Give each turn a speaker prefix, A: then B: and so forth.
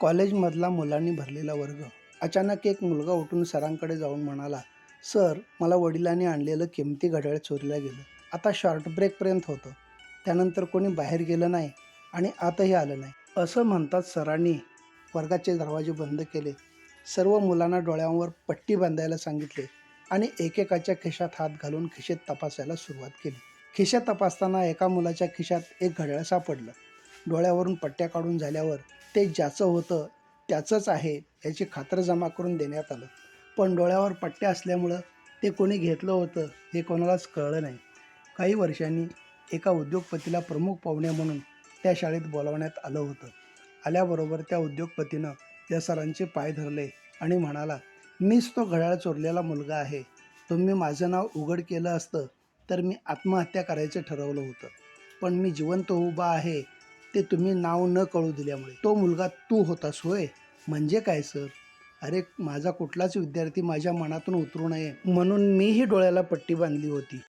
A: कॉलेजमधला मुलांनी भरलेला वर्ग. अचानक एक मुलगा उठून सरांकडे जाऊन म्हणाला सर मला वडिलांनी आणलेलं किमती घड्याळ चोरीला गेलं. आता शॉर्ट ब्रेकपर्यंत होतं. त्यानंतर कोणी बाहेर गेलं नाही आणि आतही आलं नाही. असं म्हणतात सरांनी वर्गाचे दरवाजे बंद केले. सर्व मुलांना डोळ्यांवर पट्टी बांधायला सांगितले आणि एकेकाच्या खिशात हात घालून खिशेत तपासायला सुरुवात केली. खिशा तपासताना एका मुलाच्या खिशात एक घड्याळ सापडलं. डोळ्यावरून पट्ट्या काढून झाल्यावर ते ज्याचं होतं त्याचंच आहे याची खात्र जमा करून देण्यात आलं. पण डोळ्यावर पट्ट्या असल्यामुळं ते कोणी घेतलं होतं हे कोणालाच कळलं नाही. काही वर्षांनी एका उद्योगपतीला प्रमुख पाहुणे म्हणून त्या शाळेत बोलावण्यात आलं होतं. आल्याबरोबर त्या उद्योगपतीनं त्या सरांचे पाय धरले आणि म्हणाला मीच तो घड्याळ चोरलेला मुलगा आहे. तुम्ही माझं नाव उघड केलं असतं तर मी आत्महत्या करायचं ठरवलं होतं. पण मी जिवंत उभा आहे ते तुम्ही नाव न कळू दिल्यामुळे. तो मुलगा तू होतास होय. म्हणजे काय सर? अरे माझा कुठलाच विद्यार्थी माझ्या मनातून उतरू नये. म्हणून मीही डोळ्याला पट्टी बांधली होती.